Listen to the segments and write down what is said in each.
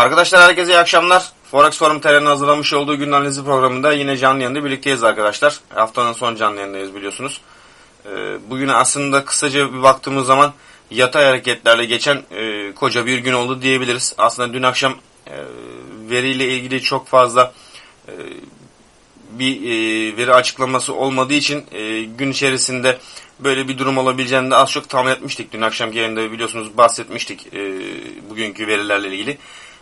Arkadaşlar herkese iyi akşamlar. Forex Forum TR'nin hazırlamış olduğu gün analizi programında yine canlı yayında birlikteyiz arkadaşlar. Haftanın son canlı yayındayız biliyorsunuz. Ee, bugüne aslında kısaca bir baktığımız zaman yatay hareketlerle geçen e, koca bir gün oldu diyebiliriz. Aslında dün akşam e, veriyle ilgili çok fazla e, bir veri açıklaması olmadığı için gün içerisinde böyle bir durum olabileceğini de az çok tahmin etmiştik. Dün akşamki yayında biliyorsunuz bahsetmiştik bugünkü verilerle ilgili.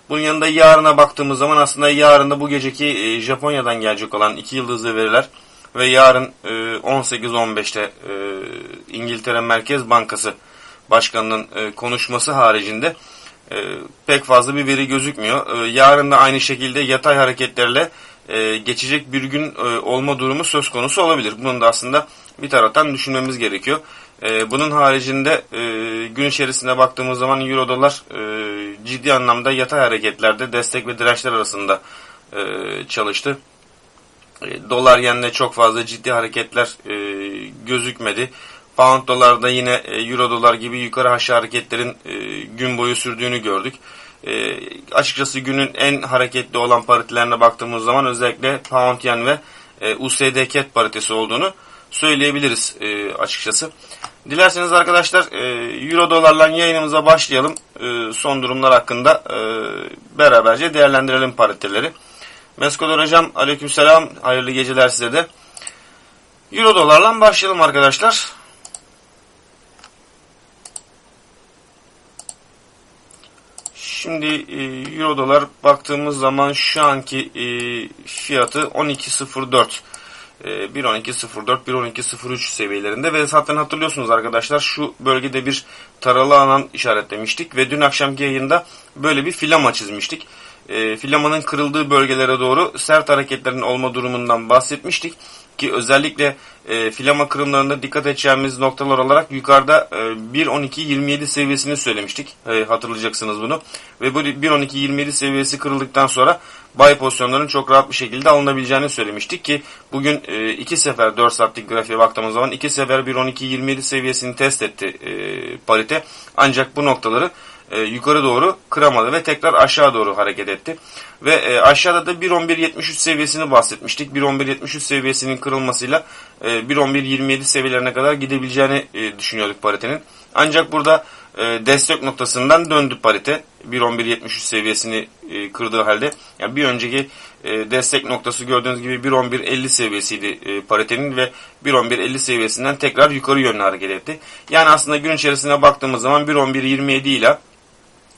Bunun yanında yarına baktığımız zaman aslında yarın da bu geceki e, Japonya'dan gelecek olan iki yıldızlı veriler ve yarın e, 18-15'te e, İngiltere Merkez Bankası Başkanı'nın e, konuşması haricinde e, pek fazla bir veri gözükmüyor. E, yarın da aynı şekilde yatay hareketlerle e, geçecek bir gün e, olma durumu söz konusu olabilir. Bunun da aslında bir taraftan düşünmemiz gerekiyor. E, bunun haricinde e, gün içerisinde baktığımız zaman Euro dolar e, ciddi anlamda yatay hareketlerde destek ve dirençler arasında e, çalıştı. E, dolar yenle çok fazla ciddi hareketler e, gözükmedi. Pound dolarda yine e, Euro dolar gibi yukarı aşağı hareketlerin e, gün boyu sürdüğünü gördük. E, açıkçası günün en hareketli olan paritelerine baktığımız zaman özellikle Pound Yen ve USD CAD paritesi olduğunu söyleyebiliriz açıkçası. Dilerseniz arkadaşlar e, Euro dolarla yayınımıza başlayalım. E, son durumlar hakkında e, beraberce değerlendirelim pariteleri. Meskodor hocam aleykümselam hayırlı geceler size de. Euro dolarla başlayalım arkadaşlar. Şimdi Euro dolar baktığımız zaman şu anki fiyatı 12.04. 1.12.04, 1.12.03 seviyelerinde ve zaten hatırlıyorsunuz arkadaşlar şu bölgede bir taralı alan işaretlemiştik ve dün akşamki yayında böyle bir filama çizmiştik. E, filamanın kırıldığı bölgelere doğru sert hareketlerin olma durumundan bahsetmiştik ki özellikle e, filama kırımlarında dikkat edeceğimiz noktalar olarak yukarıda e, 1.12.27 seviyesini söylemiştik. E, hatırlayacaksınız bunu. Ve bu 1.12.27 seviyesi kırıldıktan sonra buy pozisyonların çok rahat bir şekilde alınabileceğini söylemiştik ki bugün e, iki sefer 4 saatlik grafiğe baktığımız zaman iki sefer 1.12.27 seviyesini test etti e, parite. Ancak bu noktaları e, yukarı doğru kıramadı ve tekrar aşağı doğru hareket etti. Ve e, aşağıda da 1.11.73 seviyesini bahsetmiştik. 1.11.73 seviyesinin kırılmasıyla e, 1.11.27 seviyelerine kadar gidebileceğini e, düşünüyorduk paritenin. Ancak burada e, destek noktasından döndü parite. 1.11.73 seviyesini e, kırdığı halde. Yani bir önceki e, destek noktası gördüğünüz gibi 1.11.50 seviyesiydi e, paritenin ve 1.11.50 seviyesinden tekrar yukarı yönlü hareket etti. Yani aslında gün içerisine baktığımız zaman 1.11.27 ile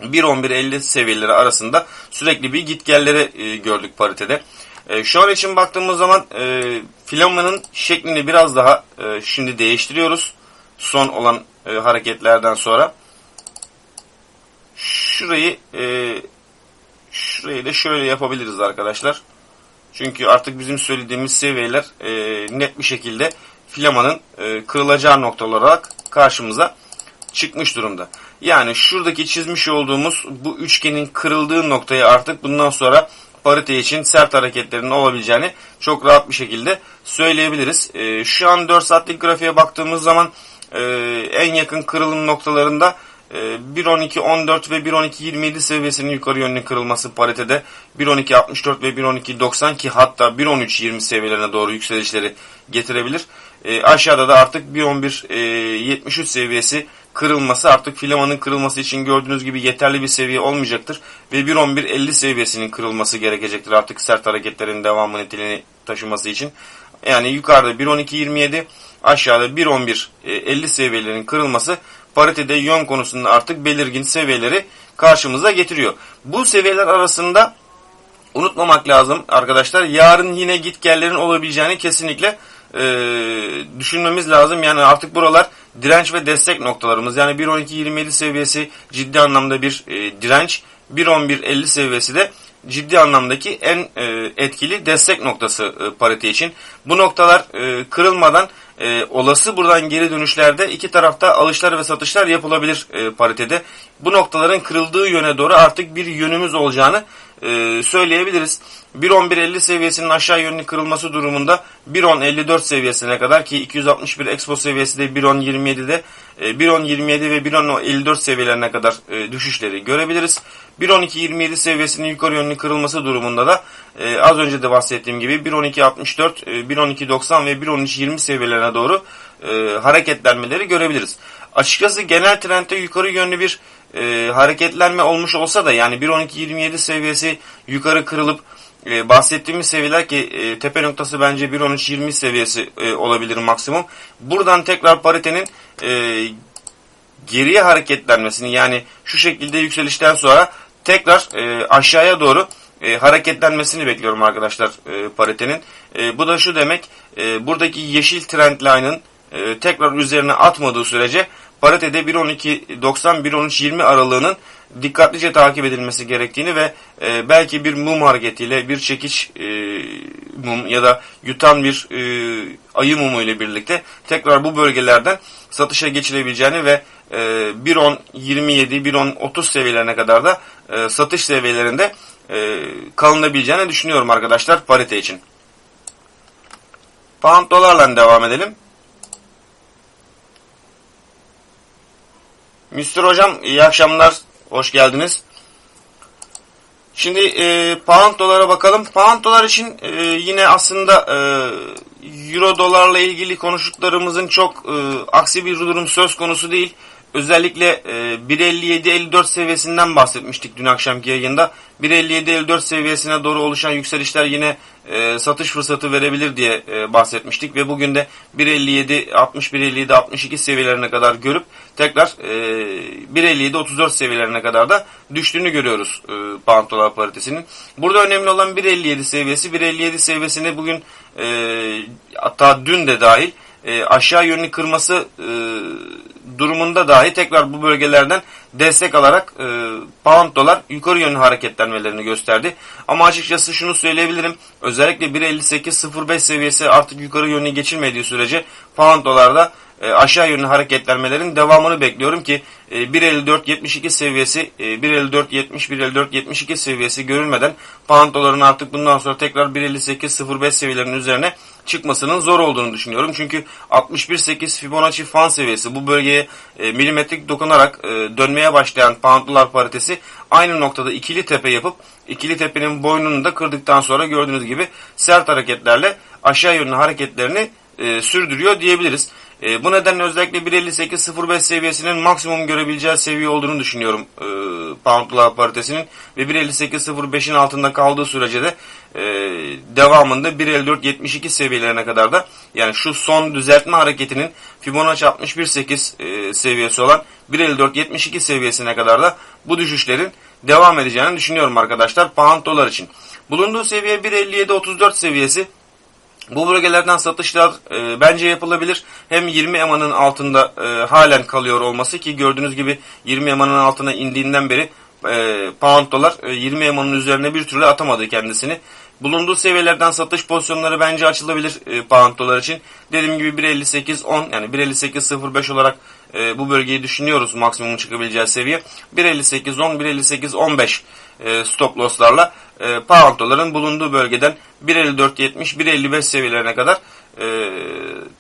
1.11.50 seviyeleri arasında sürekli bir gitgelleri e, gördük paritede. E, şu an için baktığımız zaman e, filamanın şeklini biraz daha e, şimdi değiştiriyoruz. Son olan e, hareketlerden sonra. Şurayı e, şurayı da şöyle yapabiliriz arkadaşlar. Çünkü artık bizim söylediğimiz seviyeler e, net bir şekilde filamanın e, kırılacağı nokta olarak karşımıza çıkmış durumda. Yani şuradaki çizmiş olduğumuz bu üçgenin kırıldığı noktayı artık bundan sonra parite için sert hareketlerin olabileceğini çok rahat bir şekilde söyleyebiliriz. E, şu an 4 saatlik grafiğe baktığımız zaman e, en yakın kırılım noktalarında 1.12.14 ve 1.12.27 seviyesinin yukarı yönlü kırılması paritede 1.12.64 ve 1.12.90 ki hatta 1.13.20 seviyelerine doğru yükselişleri getirebilir. E, aşağıda da artık 1.11.73 seviyesi kırılması artık filamanın kırılması için gördüğünüz gibi yeterli bir seviye olmayacaktır. Ve 1.11.50 seviyesinin kırılması gerekecektir artık sert hareketlerin devamı niteliğini taşıması için. Yani yukarıda 1.12.27 aşağıda 1.11.50 seviyelerin kırılması paritede yön konusunda artık belirgin seviyeleri karşımıza getiriyor. Bu seviyeler arasında unutmamak lazım arkadaşlar. Yarın yine gitgellerin olabileceğini kesinlikle e, düşünmemiz lazım. Yani artık buralar direnç ve destek noktalarımız. Yani 1.12.27 seviyesi ciddi anlamda bir e, direnç. 1.11.50 seviyesi de ciddi anlamdaki en e, etkili destek noktası e, parite için. Bu noktalar e, kırılmadan e, olası buradan geri dönüşlerde iki tarafta alışlar ve satışlar yapılabilir e, paritede. Bu noktaların kırıldığı yöne doğru artık bir yönümüz olacağını e, söyleyebiliriz. 1.11.50 seviyesinin aşağı yönlü kırılması durumunda 1.10.54 seviyesine kadar ki 261 Expo seviyesi de 1.10.27'de e, 1.10.27 ve 1.10.54 seviyelerine kadar e, düşüşleri görebiliriz. 1.12.27 seviyesinin yukarı yönlü kırılması durumunda da e, az önce de bahsettiğim gibi 1.12.64, e, 1.12.90 ve 1.13.20 seviyelerine doğru e, hareketlenmeleri görebiliriz. Açıkçası genel trendde yukarı yönlü bir e, hareketlenme olmuş olsa da yani 1.12.27 seviyesi yukarı kırılıp e, bahsettiğimiz seviyeler ki e, tepe noktası bence 1.13.20 seviyesi e, olabilir maksimum. Buradan tekrar paritenin e, geriye hareketlenmesini yani şu şekilde yükselişten sonra tekrar e, aşağıya doğru e, hareketlenmesini bekliyorum arkadaşlar e, paritenin. E, bu da şu demek e, buradaki yeşil trend line'ın e, tekrar üzerine atmadığı sürece paritede 1.12.90-1.13.20 aralığının dikkatlice takip edilmesi gerektiğini ve e, belki bir mum hareketiyle bir çekiç e, mum ya da yutan bir e, ayı mumu ile birlikte tekrar bu bölgelerden satışa geçilebileceğini ve e, 1.10.27, 1.10.30 seviyelerine kadar da e, satış seviyelerinde e, kalınabileceğini düşünüyorum arkadaşlar parite için. Pound dolarla devam edelim. Mr. Hocam iyi akşamlar. Hoş geldiniz. Şimdi e, pound dolara bakalım. Pound dolar için e, yine aslında e, euro dolarla ilgili konuştuklarımızın çok e, aksi bir durum söz konusu değil. Özellikle e, 1.57-54 seviyesinden bahsetmiştik dün akşamki yayında. 1.57-54 seviyesine doğru oluşan yükselişler yine e, satış fırsatı verebilir diye e, bahsetmiştik ve bugün de 1.57 60 1.57 62 seviyelerine kadar görüp tekrar e, 1.57 34 seviyelerine kadar da düştüğünü görüyoruz e, pound dolar paritesinin. Burada önemli olan 1.57 seviyesi. 1.57 seviyesini bugün e, hatta dün de dahil e, aşağı yönlü kırması e, durumunda dahi tekrar bu bölgelerden destek alarak e, pound dolar yukarı yönlü hareketlenmelerini gösterdi. Ama açıkçası şunu söyleyebilirim. Özellikle 1.58.05 seviyesi artık yukarı yönlü geçilmediği sürece pound dolarda e, aşağı yönlü hareketlenmelerin devamını bekliyorum ki e, 1.54.72 seviyesi e, 1.54.70 1.54.72 seviyesi görülmeden pound doların artık bundan sonra tekrar 1.58.05 seviyelerinin üzerine çıkmasının zor olduğunu düşünüyorum. Çünkü 61.8 Fibonacci fan seviyesi bu bölgeye e, milimetrik dokunarak e, dönmeye başlayan pound dolar paritesi aynı noktada ikili tepe yapıp ikili tepenin boynunu da kırdıktan sonra gördüğünüz gibi sert hareketlerle aşağı yönlü hareketlerini e, sürdürüyor diyebiliriz. E, bu nedenle özellikle 1.58.05 seviyesinin maksimum görebileceği seviye olduğunu düşünüyorum e, pound dolar paritesinin ve 1.58.05'in altında kaldığı sürece de e, devamında 1.54.72 seviyelerine kadar da yani şu son düzeltme hareketinin Fibonacci 61.8 e, seviyesi olan 1.54.72 seviyesine kadar da bu düşüşlerin devam edeceğini düşünüyorum arkadaşlar pound dolar için. Bulunduğu seviye 1.57.34 seviyesi bu bölgelerden satışlar e, bence yapılabilir. Hem 20 emanın altında e, halen kalıyor olması ki gördüğünüz gibi 20 emanın altına indiğinden beri e, pound dolar e, 20 emanın üzerine bir türlü atamadı kendisini. Bulunduğu seviyelerden satış pozisyonları bence açılabilir e, pound dolar için. Dediğim gibi 1.58.10 yani 1.58.05 olarak e, bu bölgeyi düşünüyoruz maksimum çıkabileceği seviye. 1.58.10 1.58.15 e, stop losslarla e, pound doların bulunduğu bölgeden 1.54.70 1.55 seviyelerine kadar e,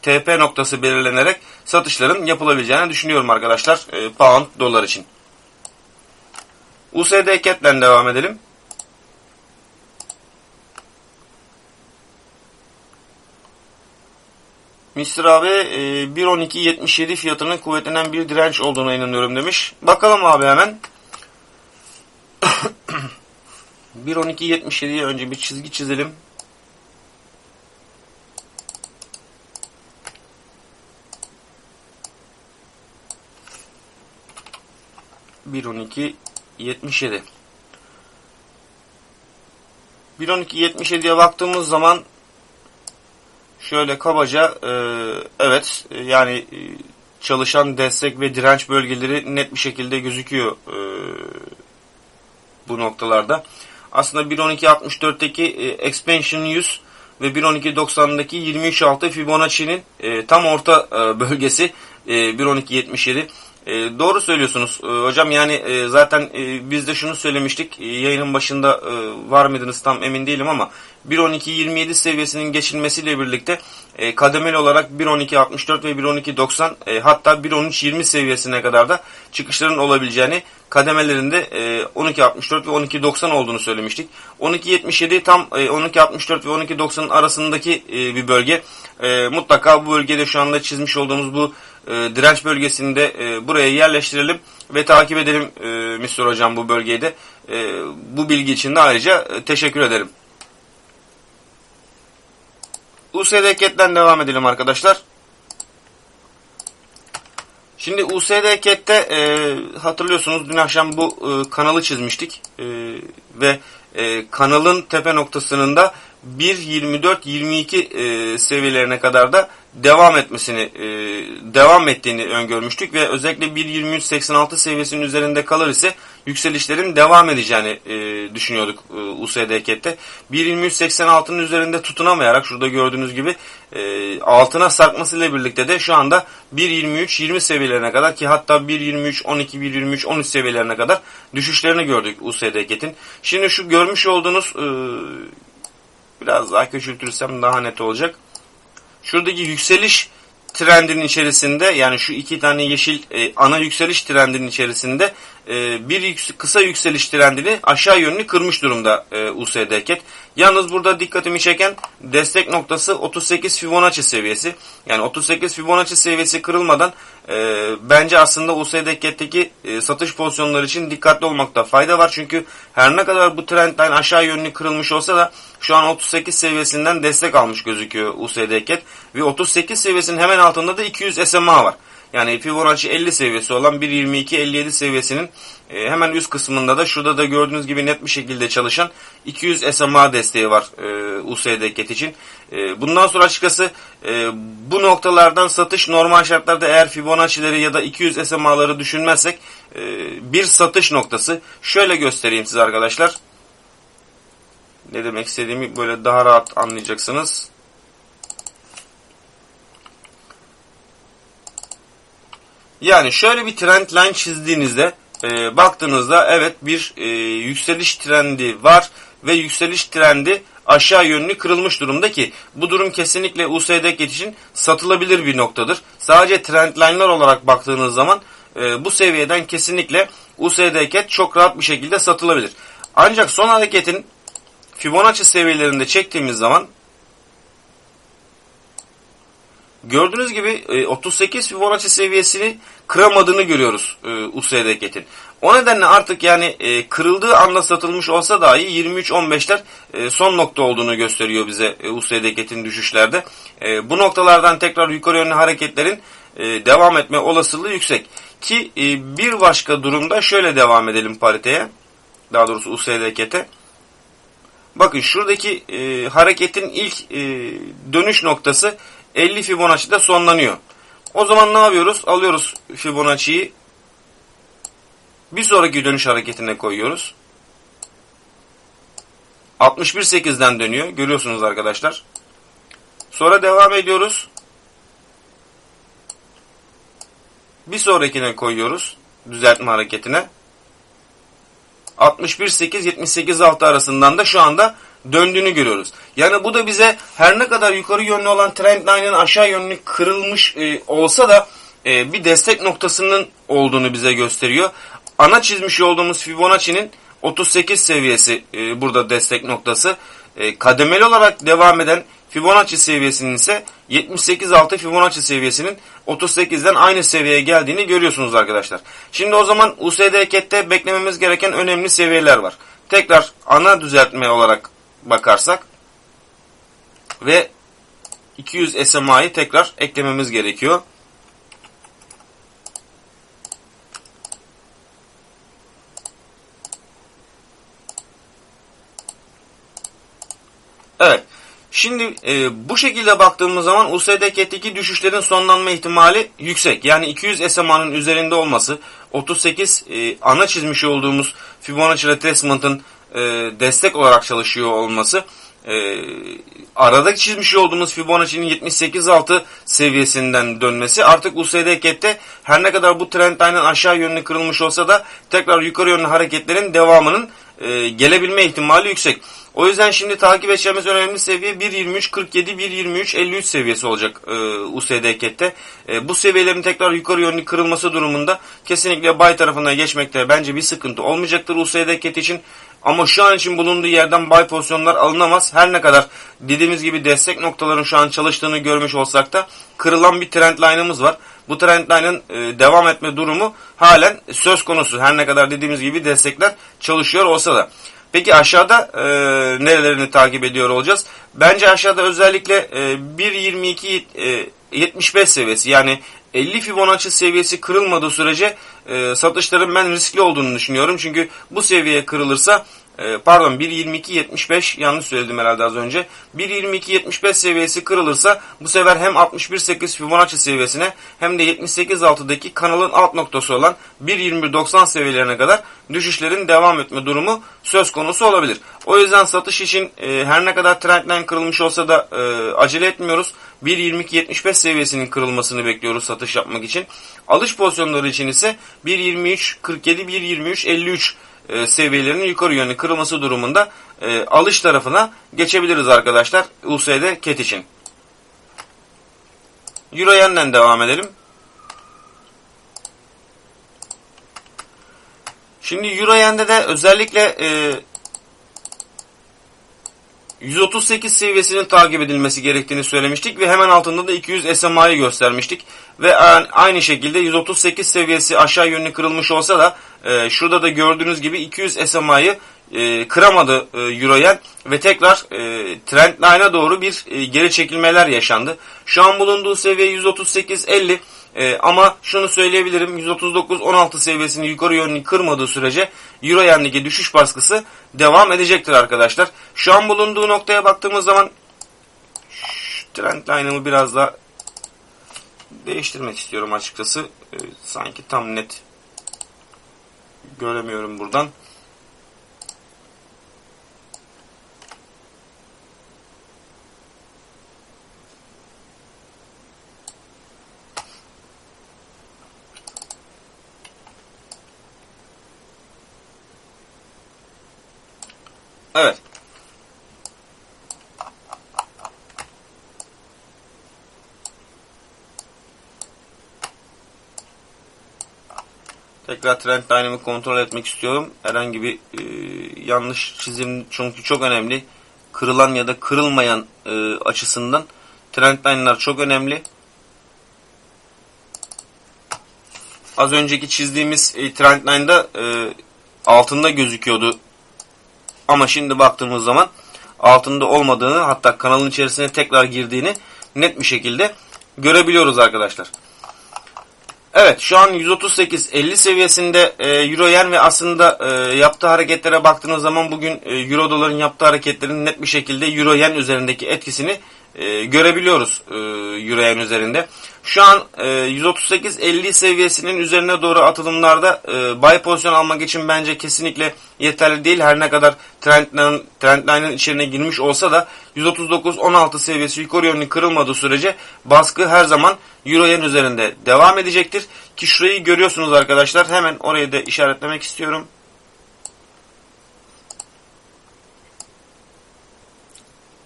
TP noktası belirlenerek satışların yapılabileceğini düşünüyorum arkadaşlar e, pound dolar için. USD CAT'le devam edelim. Mr. abi e, 1.12.77 fiyatının kuvvetlenen bir direnç olduğuna inanıyorum demiş. Bakalım abi hemen. 1.12.77'ye önce bir çizgi çizelim. Bir on iki yetmiş yedi. Bir on iki yetmiş yediye baktığımız zaman şöyle kabaca e, evet yani e, çalışan destek ve direnç bölgeleri net bir şekilde gözüküyor e, bu noktalarda. Aslında 1.12.64'teki e, Expansion 100 ve 1.12.90'daki 23.6 Fibonacci'nin e, tam orta e, bölgesi e, 1.12.77. E, doğru söylüyorsunuz hocam yani zaten biz de şunu söylemiştik yayının başında var mıydınız tam emin değilim ama 1.12.27 seviyesinin geçilmesiyle birlikte kademeli olarak 1.12.64 ve 1.12.90 e, hatta 1.13.20 seviyesine kadar da çıkışların olabileceğini kademelerinde e, 12.64 ve 12.90 olduğunu söylemiştik. 12.77 tam e, 12.64 ve 12.90'ın arasındaki e, bir bölge. E, mutlaka bu bölgede şu anda çizmiş olduğumuz bu e, direnç bölgesinde e, buraya yerleştirelim ve takip edelim e, Mr. Hocam bu bölgeyi de. E, bu bilgi için de ayrıca e, teşekkür ederim. USD Cat'ten devam edelim arkadaşlar. Şimdi USD Cat'te e, hatırlıyorsunuz dün akşam bu e, kanalı çizmiştik. E, ve e, kanalın tepe noktasının da 1.24-22 e, seviyelerine kadar da devam etmesini e, devam ettiğini öngörmüştük ve özellikle 1.23.86 seviyesinin üzerinde kalır ise yükselişlerin devam edeceğini e, düşünüyorduk e, USD Cat'te. 1.23.86'nın üzerinde tutunamayarak şurada gördüğünüz gibi altına sarkmasıyla birlikte de şu anda 1.23-20 seviyelerine kadar ki hatta 1.23-12, 1.23-13 seviyelerine kadar düşüşlerini gördük USD Cat'in. Şimdi şu görmüş olduğunuz biraz daha küçültürsem daha net olacak. Şuradaki yükseliş trendinin içerisinde yani şu iki tane yeşil e, ana yükseliş trendinin içerisinde e, bir yüks kısa yükseliş trendini aşağı yönlü kırmış durumda e, USD CAT. Yalnız burada dikkatimi çeken destek noktası 38 Fibonacci seviyesi. Yani 38 Fibonacci seviyesi kırılmadan e, bence aslında USD CAT'teki e, satış pozisyonları için dikkatli olmakta fayda var. Çünkü her ne kadar bu trendline aşağı yönlü kırılmış olsa da şu an 38 seviyesinden destek almış gözüküyor USD CAT. Ve 38 seviyesinin hemen altında da 200 SMA var. Yani Fibonacci 50 seviyesi olan 1.22-57 seviyesinin e, hemen üst kısmında da şurada da gördüğünüz gibi net bir şekilde çalışan 200 SMA desteği var e, USD CAT için. E, bundan sonra açıkçası bu noktalardan satış normal şartlarda eğer Fibonacci'leri ya da 200 SMA'ları düşünmezsek bir satış noktası. Şöyle göstereyim size arkadaşlar. Ne demek istediğimi böyle daha rahat anlayacaksınız. Yani şöyle bir trend line çizdiğinizde e, baktığınızda evet bir e, yükseliş trendi var ve yükseliş trendi aşağı yönlü kırılmış durumda ki bu durum kesinlikle USD için satılabilir bir noktadır. Sadece trend line'lar olarak baktığınız zaman e, bu seviyeden kesinlikle USD çok rahat bir şekilde satılabilir. Ancak son hareketin Fibonacci seviyelerinde çektiğimiz zaman Gördüğünüz gibi 38 e, Fibonacci seviyesini kıramadığını görüyoruz e, USD. O nedenle artık yani e, kırıldığı anda satılmış olsa dahi 23-15'ler son nokta olduğunu gösteriyor bize USD düşüşlerde. Bu noktalardan tekrar yukarı yönlü hareketlerin devam etme olasılığı yüksek. Ki bir başka durumda şöyle devam edelim pariteye. Daha doğrusu USD. Bakın şuradaki hareketin ilk dönüş noktası 50 Fibonacci'de sonlanıyor. O zaman ne yapıyoruz? Alıyoruz Fibonacci'yi bir sonraki dönüş hareketine koyuyoruz. 61.8'den dönüyor. Görüyorsunuz arkadaşlar. Sonra devam ediyoruz. Bir sonrakine koyuyoruz. Düzeltme hareketine. 61.8-78.6 arasından da şu anda döndüğünü görüyoruz. Yani bu da bize her ne kadar yukarı yönlü olan trendline'ın aşağı yönlü kırılmış e, olsa da e, bir destek noktasının olduğunu bize gösteriyor. Ana çizmiş olduğumuz Fibonacci'nin 38 seviyesi e, burada destek noktası. E, kademeli olarak devam eden Fibonacci seviyesinin ise 78.6 Fibonacci seviyesinin 38'den aynı seviyeye geldiğini görüyorsunuz arkadaşlar. Şimdi o zaman USD harekette beklememiz gereken önemli seviyeler var. Tekrar ana düzeltme olarak bakarsak ve 200 SMA'yı tekrar eklememiz gerekiyor. Evet. Şimdi e, bu şekilde baktığımız zaman USDK'teki düşüşlerin sonlanma ihtimali yüksek. Yani 200 SMA'nın üzerinde olması 38 e, ana çizmiş olduğumuz Fibonacci retracement e, destek olarak çalışıyor olması e, arada çizmiş olduğumuz Fibonacci'nin 78.6 seviyesinden dönmesi artık USD CAT'te her ne kadar bu trendline'ın aşağı yönlü kırılmış olsa da tekrar yukarı yönlü hareketlerin devamının e, gelebilme ihtimali yüksek. O yüzden şimdi takip edeceğimiz önemli seviye 1.23.47, 1.23.53 seviyesi olacak e, USD CAT'te. E, bu seviyelerin tekrar yukarı yönlü kırılması durumunda kesinlikle buy tarafına geçmekte bence bir sıkıntı olmayacaktır USD CAT için. Ama şu an için bulunduğu yerden buy pozisyonlar alınamaz. Her ne kadar dediğimiz gibi destek noktaların şu an çalıştığını görmüş olsak da kırılan bir trend line'ımız var. Bu trend line'ın e, devam etme durumu halen söz konusu. Her ne kadar dediğimiz gibi destekler çalışıyor olsa da. Peki aşağıda e, nerelerini takip ediyor olacağız? Bence aşağıda özellikle e, 1.22 e, 75 seviyesi yani 50 Fibonacci seviyesi kırılmadığı sürece e, satışların ben riskli olduğunu düşünüyorum. Çünkü bu seviye kırılırsa e, pardon 1.22.75 yanlış söyledim herhalde az önce. 1.22.75 seviyesi kırılırsa bu sefer hem 61.8 Fibonacci seviyesine hem de 78.6'daki kanalın alt noktası olan 1.21.90 seviyelerine kadar düşüşlerin devam etme durumu söz konusu olabilir. O yüzden satış için e, her ne kadar trendline kırılmış olsa da e, acele etmiyoruz. 1.22.75 seviyesinin kırılmasını bekliyoruz satış yapmak için. Alış pozisyonları için ise 1.23.47, 1.23.53 e, seviyelerinin yukarı yönlü kırılması durumunda e, alış tarafına geçebiliriz arkadaşlar USD CAT için. Euro Yen'den devam edelim. Şimdi Euro Yen'de de özellikle e, 138 seviyesinin takip edilmesi gerektiğini söylemiştik ve hemen altında da 200 SMA'yı göstermiştik. Ve aynı şekilde 138 seviyesi aşağı yönlü kırılmış olsa da e, şurada da gördüğünüz gibi 200 SMA'yı e, kıramadı e, Euroyen ve tekrar e, trendline'a doğru bir e, geri çekilmeler yaşandı. Şu an bulunduğu seviye 138.50 e, ama şunu söyleyebilirim 139.16 seviyesini yukarı yönlü kırmadığı sürece Euro yen'deki düşüş baskısı devam edecektir arkadaşlar. Şu an bulunduğu noktaya baktığımız zaman trendline'ımı biraz daha değiştirmek istiyorum açıkçası. E, sanki tam net göremiyorum buradan. Evet. Tekrar trend line'ımı kontrol etmek istiyorum. Herhangi bir e, yanlış çizim çünkü çok önemli. Kırılan ya da kırılmayan e, açısından trend line'lar çok önemli. Az önceki çizdiğimiz e, trend line'da e, altında gözüküyordu ama şimdi baktığımız zaman altında olmadığını hatta kanalın içerisine tekrar girdiğini net bir şekilde görebiliyoruz arkadaşlar. Evet şu an 138-50 seviyesinde e, Euro Yen ve aslında e, yaptığı hareketlere baktığınız zaman bugün e, Euro doların yaptığı hareketlerin net bir şekilde Euro Yen üzerindeki etkisini e, görebiliyoruz e, Yen üzerinde. Şu an e, 138-50 seviyesinin üzerine doğru atılımlarda e, buy pozisyon almak için bence kesinlikle yeterli değil. Her ne kadar trendline'ın trendline'ın içine girmiş olsa da 139-16 seviyesi yukarı yönlü kırılmadığı sürece baskı her zaman Euro Yen üzerinde devam edecektir. Ki şurayı görüyorsunuz arkadaşlar. Hemen orayı da işaretlemek istiyorum.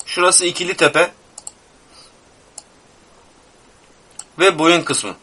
Şurası ikili tepe. Ve boyun kısmı.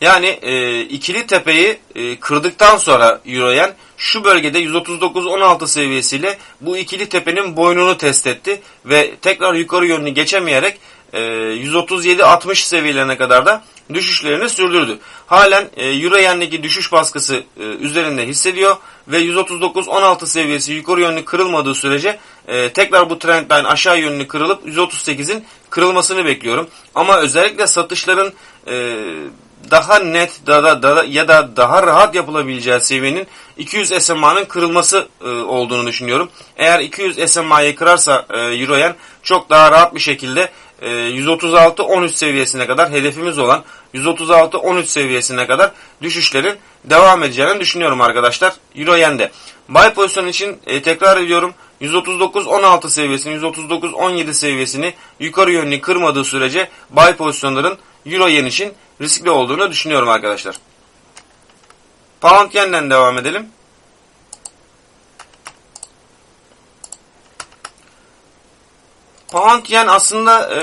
Yani e, ikili tepeyi e, kırdıktan sonra Euroyen şu bölgede 139-16 seviyesiyle bu ikili tepenin boynunu test etti ve tekrar yukarı yönlü geçemeyerek e, 137-60 seviyelerine kadar da düşüşlerini sürdürdü. Halen e, Euroyen'deki düşüş baskısı e, üzerinde hissediyor ve 139-16 seviyesi yukarı yönlü kırılmadığı sürece e, tekrar bu trendline aşağı yönlü kırılıp 138'in kırılmasını bekliyorum. Ama özellikle satışların e, daha net da, da, ya da daha rahat yapılabileceği seviyenin 200 SMA'nın kırılması e, olduğunu düşünüyorum. Eğer 200 SMA'yı kırarsa e, Euroyen çok daha rahat bir şekilde e, 136-13 seviyesine kadar hedefimiz olan 136-13 seviyesine kadar düşüşlerin devam edeceğini düşünüyorum arkadaşlar. Euro Yen'de. Buy pozisyon için e, tekrar ediyorum 139-16 seviyesini 139-17 seviyesini yukarı yönlü kırmadığı sürece buy pozisyonların Euro Yen için riskli olduğunu düşünüyorum arkadaşlar. Pound Yen'den devam edelim. Pound Yen aslında e,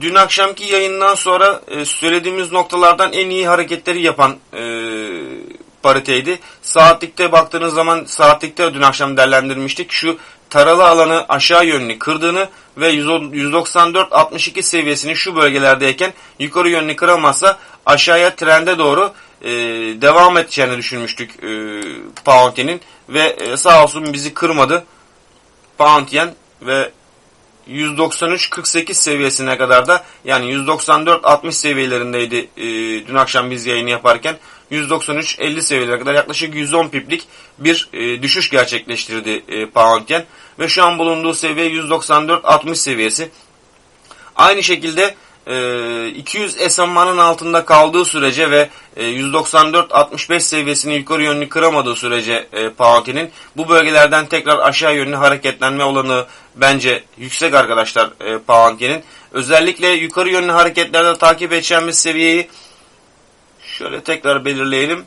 dün akşamki yayından sonra e, söylediğimiz noktalardan en iyi hareketleri yapan e, pariteydi. Saatlikte baktığınız zaman saatlikte dün akşam değerlendirmiştik. Şu taralı alanı aşağı yönlü kırdığını ve 194-62 seviyesini şu bölgelerdeyken yukarı yönlü kıramazsa aşağıya trende doğru e, devam edeceğini düşünmüştük e, Pound Yen'in ve e, sağ olsun bizi kırmadı. Pound Yen ve 193-48 seviyesine kadar da yani 194-60 seviyelerindeydi e, dün akşam biz yayını yaparken 193-50 seviyelere kadar yaklaşık 110 piplik bir e, düşüş gerçekleştirdi e, Pound Yen ve şu an bulunduğu seviye 194-60 seviyesi. Aynı şekilde 200 SMA'nın altında kaldığı sürece ve e, 194-65 seviyesini yukarı yönlü kıramadığı sürece e, Pound'in bu bölgelerden tekrar aşağı yönlü hareketlenme olanı bence yüksek arkadaşlar e, Pound'in. Özellikle yukarı yönlü hareketlerde takip edeceğimiz seviyeyi şöyle tekrar belirleyelim.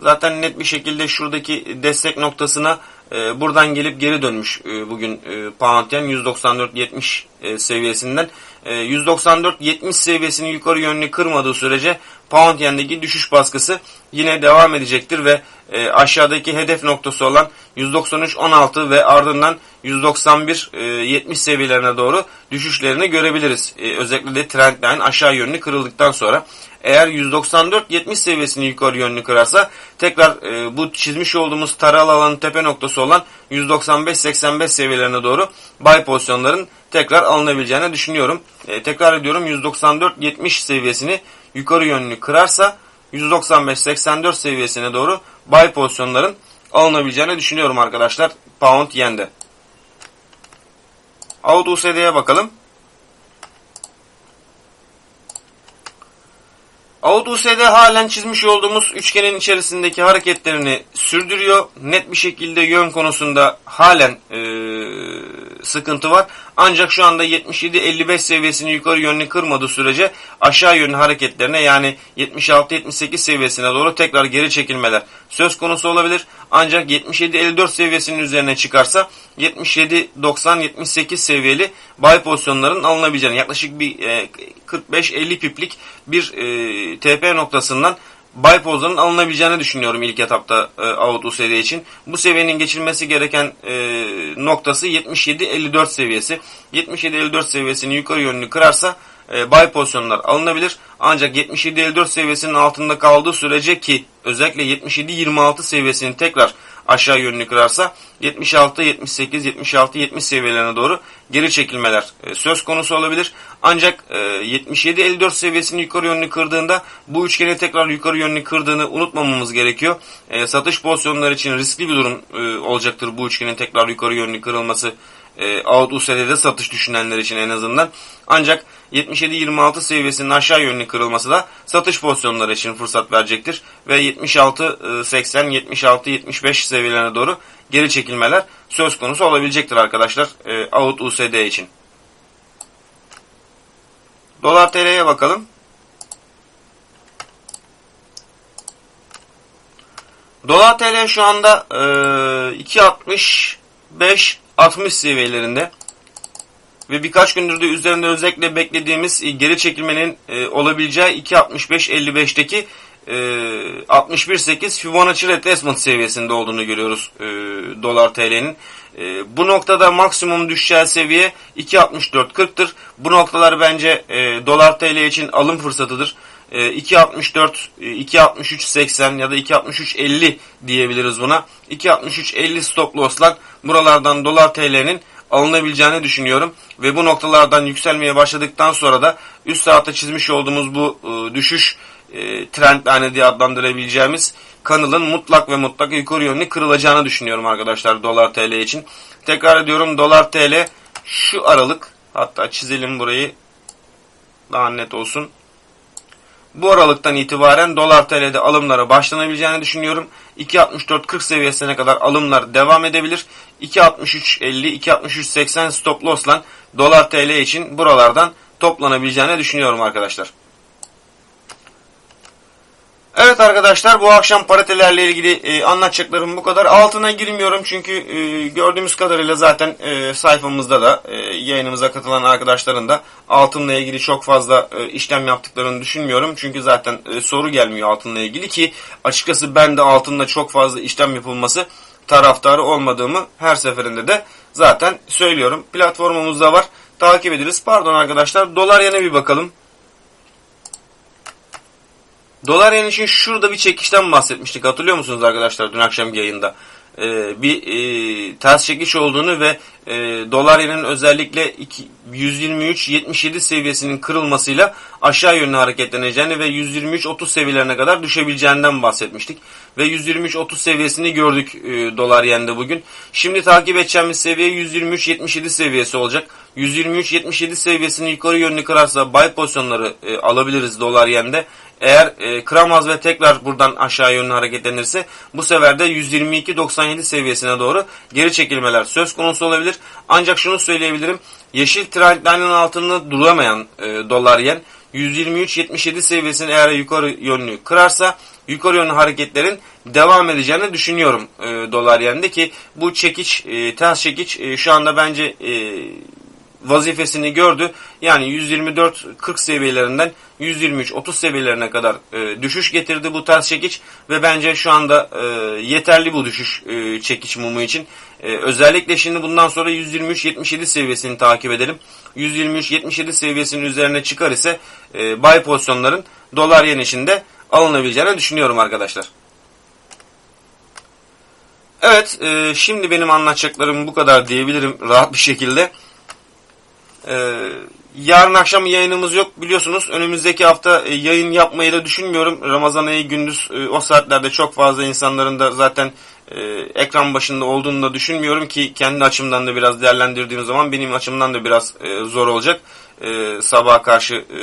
Zaten net bir şekilde şuradaki destek noktasına e, buradan gelip geri dönmüş e, bugün e, Pound Yen 194.70 e, seviyesinden. E, 194.70 seviyesini yukarı yönlü kırmadığı sürece Pound Yen'deki düşüş baskısı yine devam edecektir ve e, aşağıdaki hedef noktası olan 193.16 ve ardından 191.70 seviyelerine doğru düşüşlerini görebiliriz. E, özellikle de trendline aşağı yönlü kırıldıktan sonra. Eğer 194-70 seviyesini yukarı yönlü kırarsa tekrar e, bu çizmiş olduğumuz taralı alanın tepe noktası olan 195-85 seviyelerine doğru buy pozisyonların tekrar alınabileceğini düşünüyorum. E, tekrar ediyorum 194-70 seviyesini yukarı yönlü kırarsa 195-84 seviyesine doğru buy pozisyonların alınabileceğini düşünüyorum arkadaşlar Pound Yen'de. Aud USD'ye bakalım. USD halen çizmiş olduğumuz üçgenin içerisindeki hareketlerini sürdürüyor. Net bir şekilde yön konusunda halen e, sıkıntı var. Ancak şu anda 77-55 seviyesini yukarı yönlü kırmadığı sürece aşağı yönlü hareketlerine yani 76-78 seviyesine doğru tekrar geri çekilmeler söz konusu olabilir. Ancak 77-54 seviyesinin üzerine çıkarsa 77-90-78 seviyeli buy pozisyonların alınabileceğini yaklaşık bir e, 45-50 piplik bir e, TP noktasından buy pozisyonun alınabileceğini düşünüyorum ilk etapta e, Auto seri için. Bu seviyenin geçilmesi gereken e, noktası 77-54 seviyesi. 77-54 seviyesini yukarı yönlü kırarsa e, buy pozisyonlar alınabilir. Ancak 77-54 seviyesinin altında kaldığı sürece ki özellikle 77-26 seviyesini tekrar aşağı yönlü kırarsa 76, 78, 76, 70 seviyelerine doğru geri çekilmeler e, söz konusu olabilir. Ancak e, 77-54 seviyesini yukarı yönlü kırdığında bu üçgeni tekrar yukarı yönlü kırdığını unutmamamız gerekiyor. E, satış pozisyonları için riskli bir durum olacaktır bu üçgenin tekrar yukarı yönlü kırılması e, USD'de satış düşünenler için en azından. Ancak 77-26 seviyesinin aşağı yönlü kırılması da satış pozisyonları için fırsat verecektir. Ve 76-80, 76-75 seviyelerine doğru geri çekilmeler söz konusu olabilecektir arkadaşlar e, USD için. Dolar TL'ye bakalım. Dolar TL şu anda e, 2.65 60 seviyelerinde ve birkaç gündür de üzerinde özellikle beklediğimiz e, geri çekilmenin e, olabileceği 2.65-55'teki e, 61.8 Fibonacci retracement seviyesinde olduğunu görüyoruz e, dolar TL'nin. E, bu noktada maksimum düşeceği seviye 2.64.40'tır. Bu noktalar bence e, dolar TL için alım fırsatıdır. 2.64, 2.63.80 ya da 2.63.50 diyebiliriz buna. 2.63.50 stop loss'lar buralardan dolar TL'nin alınabileceğini düşünüyorum. Ve bu noktalardan yükselmeye başladıktan sonra da üst saatte çizmiş olduğumuz bu e, düşüş e, trendline diye adlandırabileceğimiz kanalın mutlak ve mutlak yukarı yönlü kırılacağını düşünüyorum arkadaşlar dolar TL için. Tekrar ediyorum dolar TL şu aralık hatta çizelim burayı daha net olsun. Bu aralıktan itibaren dolar TL'de alımlara başlanabileceğini düşünüyorum. 2.64.40 seviyesine kadar alımlar devam edebilir. 2.63.50, 2.63.80 stop loss'la dolar TL için buralardan toplanabileceğini düşünüyorum arkadaşlar. Evet arkadaşlar bu akşam paritelerle ilgili e, anlatacaklarım bu kadar. Altına girmiyorum çünkü e, gördüğümüz kadarıyla zaten e, sayfamızda da e, yayınımıza katılan arkadaşların da altınla ilgili çok fazla e, işlem yaptıklarını düşünmüyorum. Çünkü zaten e, soru gelmiyor altınla ilgili ki açıkçası ben de altınla çok fazla işlem yapılması taraftarı olmadığımı her seferinde de zaten söylüyorum. Platformumuzda var. Takip ederiz. Pardon arkadaşlar dolar yene bir bakalım. Dolar yen için şurada bir çekişten bahsetmiştik. Hatırlıyor musunuz arkadaşlar dün akşam yayında? Ee, bir e, ters çekiş olduğunu ve e, dolar yenin özellikle 123.77 seviyesinin kırılmasıyla aşağı yönlü hareketleneceğini ve 123.30 seviyelerine kadar düşebileceğinden bahsetmiştik. Ve 123.30 seviyesini gördük e, dolar yende bugün. Şimdi takip edeceğimiz seviye 123.77 seviyesi olacak. 123.77 seviyesini yukarı yönlü kırarsa buy pozisyonları e, alabiliriz dolar yende. Eğer e, kıramaz ve tekrar buradan aşağı yönlü hareketlenirse bu sefer de 122.97 seviyesine doğru geri çekilmeler söz konusu olabilir. Ancak şunu söyleyebilirim. Yeşil trendline'ın altında duramayan e, dolar yen 123.77 seviyesini eğer yukarı yönlü kırarsa yukarı yönlü hareketlerin devam edeceğini düşünüyorum e, dolar yende ki bu çekiç e, ters çekiç e, şu anda bence e, vazifesini gördü. Yani 124-40 seviyelerinden 123-30 seviyelerine kadar e, düşüş getirdi bu ters çekiç ve bence şu anda e, yeterli bu düşüş e, çekiç mumu için. E, özellikle şimdi bundan sonra 123-77 seviyesini takip edelim. 123-77 seviyesinin üzerine çıkar ise e, buy pozisyonların dolar yen içinde alınabileceğini düşünüyorum arkadaşlar. Evet, e, şimdi benim anlatacaklarım bu kadar diyebilirim rahat bir şekilde. Ee, yarın akşam yayınımız yok biliyorsunuz. Önümüzdeki hafta e, yayın yapmayı da düşünmüyorum. Ramazan ayı gündüz e, o saatlerde çok fazla insanların da zaten e, ekran başında olduğunu da düşünmüyorum ki kendi açımdan da biraz değerlendirdiğim zaman benim açımdan da biraz e, zor olacak. E, sabaha karşı e,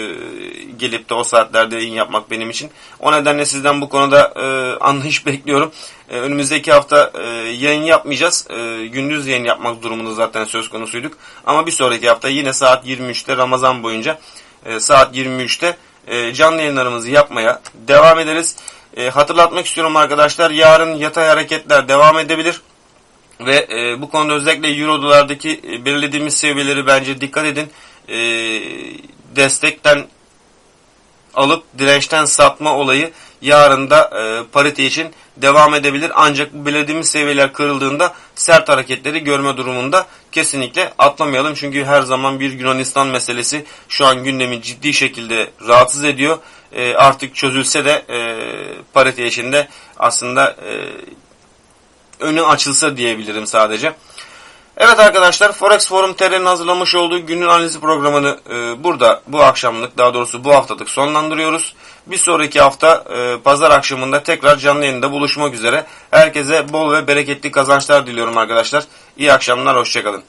gelip de o saatlerde yayın yapmak benim için. O nedenle sizden bu konuda e, anlayış bekliyorum. E, önümüzdeki hafta e, yayın yapmayacağız. E, gündüz yayın yapmak durumunda zaten söz konusuyduk. Ama bir sonraki hafta yine saat 23'te Ramazan boyunca e, saat 23'te e, canlı yayınlarımızı yapmaya devam ederiz. E, hatırlatmak istiyorum arkadaşlar yarın yatay hareketler devam edebilir. Ve e, bu konuda özellikle Euro dolardaki e, belirlediğimiz seviyeleri bence dikkat edin. E, destekten alıp dirençten satma olayı yarın da e, parite için devam edebilir. Ancak bu belirlediğimiz seviyeler kırıldığında sert hareketleri görme durumunda kesinlikle atlamayalım. Çünkü her zaman bir Yunanistan meselesi şu an gündemi ciddi şekilde rahatsız ediyor. E, artık çözülse de e, parite içinde aslında e, önü açılsa diyebilirim sadece. Evet arkadaşlar Forex Forum TR'nin hazırlamış olduğu günün analizi programını e, burada bu akşamlık daha doğrusu bu haftalık sonlandırıyoruz. Bir sonraki hafta e, pazar akşamında tekrar canlı yayında buluşmak üzere. Herkese bol ve bereketli kazançlar diliyorum arkadaşlar. İyi akşamlar hoşçakalın.